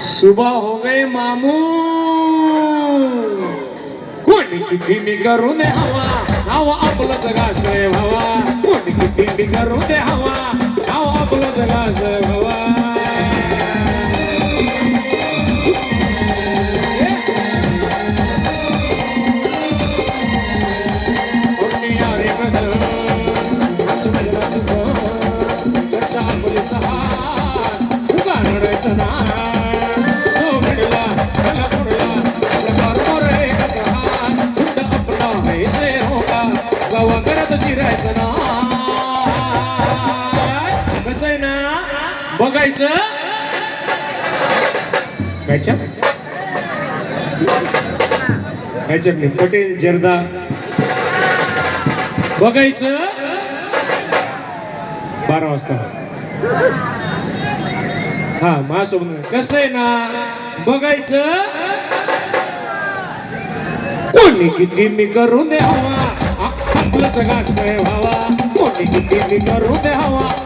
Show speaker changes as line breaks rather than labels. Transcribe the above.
सुबह हो गए मामू। कोणी किती मी करू दे हवा? नाव आपलं जगासय भावा कोणी किती मी करू दे हवा? नाव आपलं जगासय भावा कोणी विषय होता. गावा गावाकडे शिरायचं ना. कसं आहे ना? बघायचं. कायच्या कायच्या नाही पटेल जर्दा. बघायचं. बारा वाजता. हा माझ्यासोबत. कसं आहे ना? बघायचं. कोणी किती मी करू द्यावा? हवा आपलं जगास नाही व्हावा. कोणी किती मी करू द्यावा?